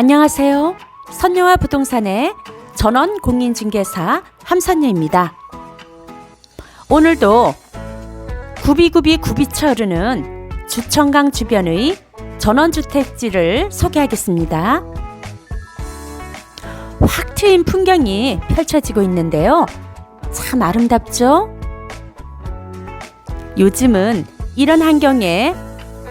안녕하세요. 선녀와 부동산의 전원 공인중개사 함선녀입니다. 오늘도 구비구비 구비쳐 흐르는 주천강 주변의 전원주택지를 소개하겠습니다. 확 트인 풍경이 펼쳐지고 있는데요. 참 아름답죠? 요즘은 이런 환경에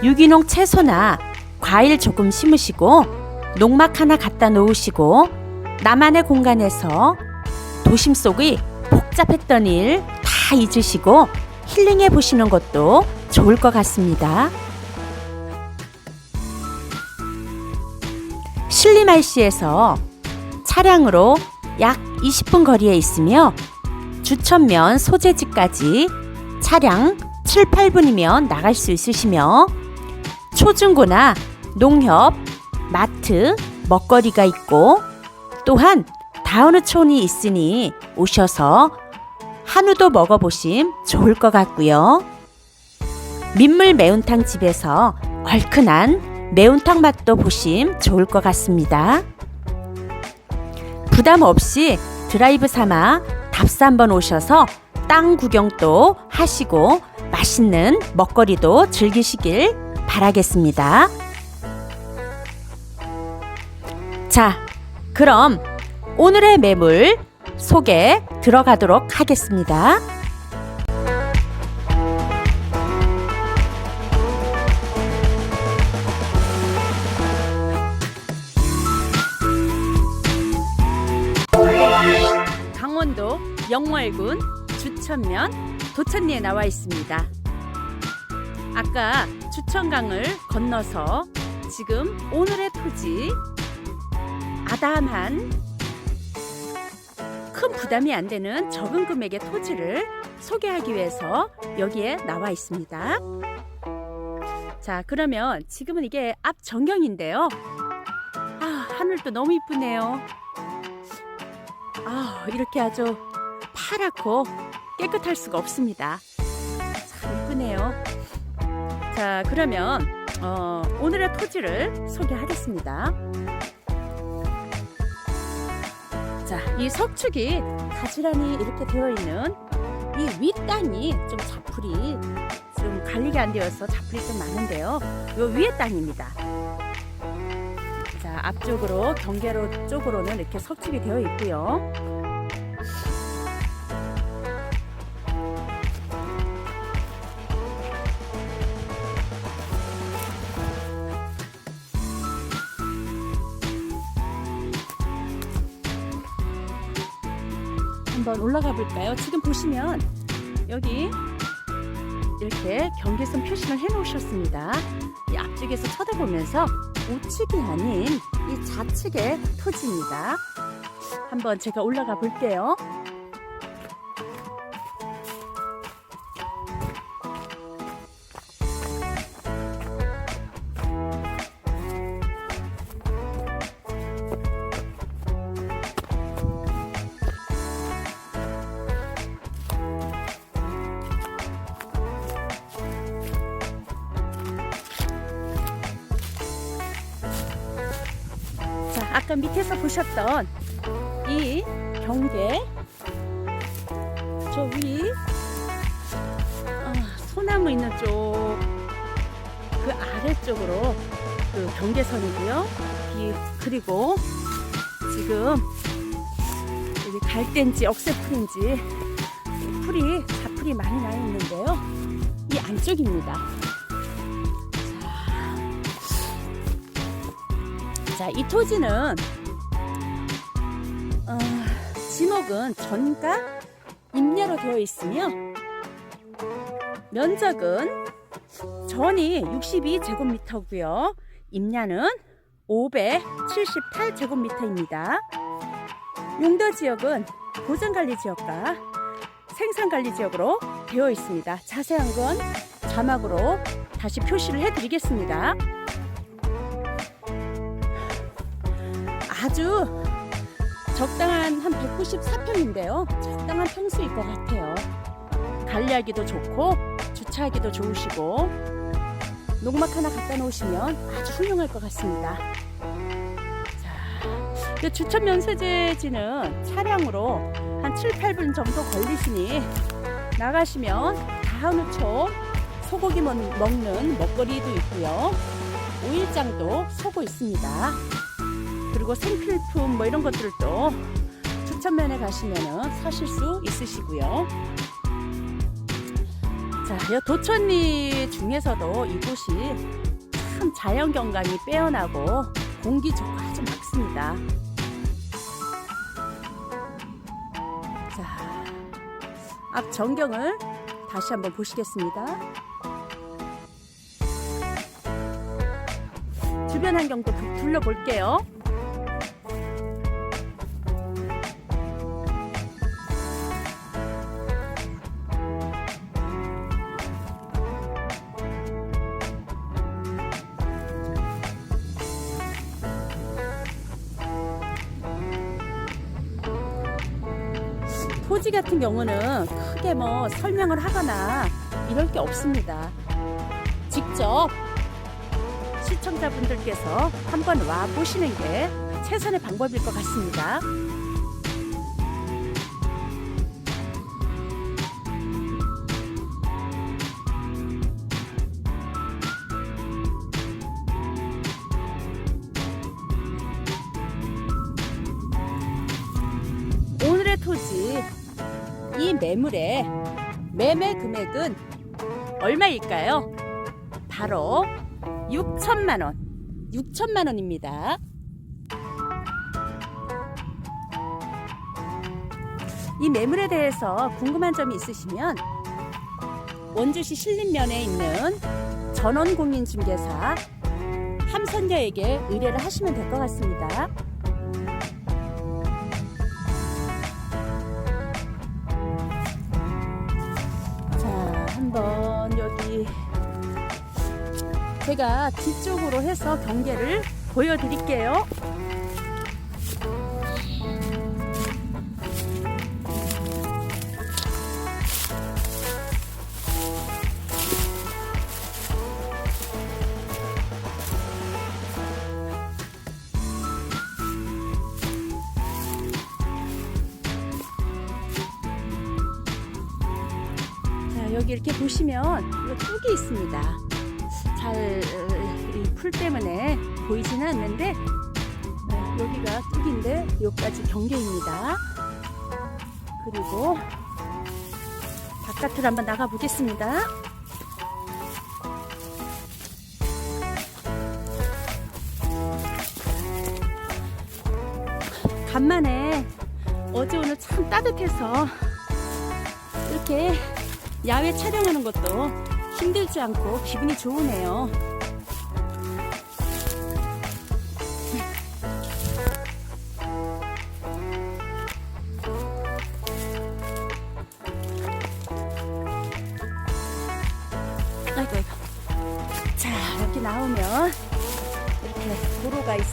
유기농 채소나 과일 조금 심으시고 농막 하나 갖다 놓으시고 나만의 공간에서 도심 속의 복잡했던 일 다 잊으시고 힐링해 보시는 것도 좋을 것 같습니다. 신리말시에서 차량으로 약 20분 거리에 있으며 주천면 소재지까지 차량 7, 8분이면 나갈 수 있으시며 초중고나 농협, 마트, 먹거리가 있고 또한 다운우촌이 있으니 오셔서 한우도 먹어보심 좋을 것 같고요. 민물 매운탕 집에서 얼큰한 매운탕 맛도 보심 좋을 것 같습니다. 부담 없이 드라이브 삼아 답사 한번 오셔서 땅 구경도 하시고 맛있는 먹거리도 즐기시길 바라겠습니다. 자, 그럼 오늘의 매물 소개 들어가도록 하겠습니다. 강원도 영월군 주천면 도천리에 나와 있습니다. 아까 주천강을 건너서 지금 오늘의 토지 아담한 큰 부담이 안 되는 적은 금액의 토지를 소개하기 위해서 여기에 나와 있습니다. 자, 그러면 지금은 이게 앞 전경인데요. 아, 하늘도 너무 이쁘네요. 아, 이렇게 아주 파랗고 깨끗할 수가 없습니다. 참 이쁘네요. 자, 그러면 어, 오늘의 토지를 소개하겠습니다. 자, 이 석축이 가지런히 이렇게 되어 있는 이 윗땅이 좀 자풀이 좀 관리가 안 되어서 자풀이 좀 많은데요. 이 위에 땅입니다. 자, 앞쪽으로 경계로 쪽으로는 이렇게 석축이 되어 있고요. 한번 올라가 볼까요? 지금 보시면 여기 이렇게 경계선 표시를 해 놓으셨습니다. 이 앞쪽에서 쳐다보면서 우측이 아닌 이 좌측의 토지입니다. 한번 제가 올라가 볼게요. 아까 밑에서 보셨던 이 경계 저 위, 아, 소나무 있는 쪽 그 아래쪽으로 그 경계선이고요. 이 그리고 지금 여기 갈대인지 억새풀인지 풀이 자풀이 많이 나 있는데요. 이 안쪽입니다. 자, 이 토지는 어, 지목은 전가 임야로 되어 있으며 면적은 전이 62제곱미터고요. 임야는 578제곱미터입니다. 용도 지역은 보전관리 지역과 생산관리 지역으로 되어 있습니다. 자세한 건 자막으로 다시 표시를 해드리겠습니다. 아주 적당한 한 194평인데요. 적당한 평수일 것 같아요. 관리하기도 좋고 주차하기도 좋으시고 농막 하나 갖다 놓으시면 아주 훌륭할 것 같습니다. 자, 그 주천 면세제지는 차량으로 한 7, 8분 정도 걸리시니 나가시면 다한우촌 소고기 먹- 먹는 먹거리도 있고요. 오일장도 서고 있습니다. 그리고 생필품 뭐 이런 것들도 주천면에 가시면은 사실 수 있으시고요. 자, 이 도천리 중에서도 이곳이 참 자연 경관이 빼어나고 공기 좋고 아주 맑습니다. 자, 앞 전경을 다시 한번 보시겠습니다. 주변 환경도 두- 둘러볼게요. 토지 같은 경우는 크게 뭐 설명을 하거나 이럴 게 없습니다. 직접 시청자분들께서 한번 와 보시는 게 최선의 방법일 것 같습니다. 이 매물의 매매 금액은 얼마일까요? 바로 6천만 원. 6천만 원입니다. 이 매물에 대해서 궁금한 점이 있으시면 원주시 신림면에 있는 전원공인중개사 함선녀에게 의뢰를 하시면 될 것 같습니다. 제가 뒤쪽으로 해서 경계를 보여드릴게요. 자, 여기 이렇게 보시면 이거 뚝이 있습니다. 잘 풀 때문에 보이지는 않는데 네, 여기가 뚝인데 여기까지 경계입니다. 그리고 바깥으로 한번 나가 보겠습니다. 간만에 어제 오늘 참 따뜻해서 이렇게 야외 촬영하는 것도 힘들지 않고 기분이 좋으네요.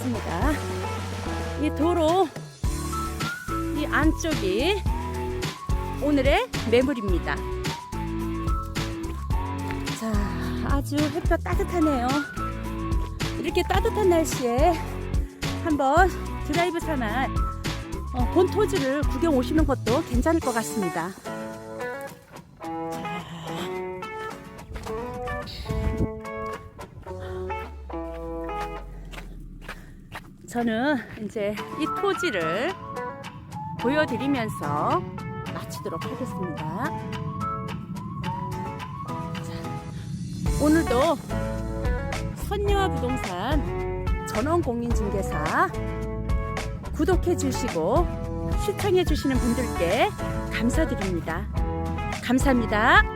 있습니다. 이 도로, 이 안쪽이 오늘의 매물입니다. 아주 햇볕 따뜻하네요. 이렇게 따뜻한 날씨에 한번 드라이브 삼아 어, 본 토지를 구경 오시는 것도 괜찮을 것 같습니다. 저는 이제 이 토지를 보여드리면서 마치도록 하겠습니다. 오늘도 선녀와 부동산 전원공인중개사 구독해 주시고 시청해 주시는 분들께 감사드립니다. 감사합니다.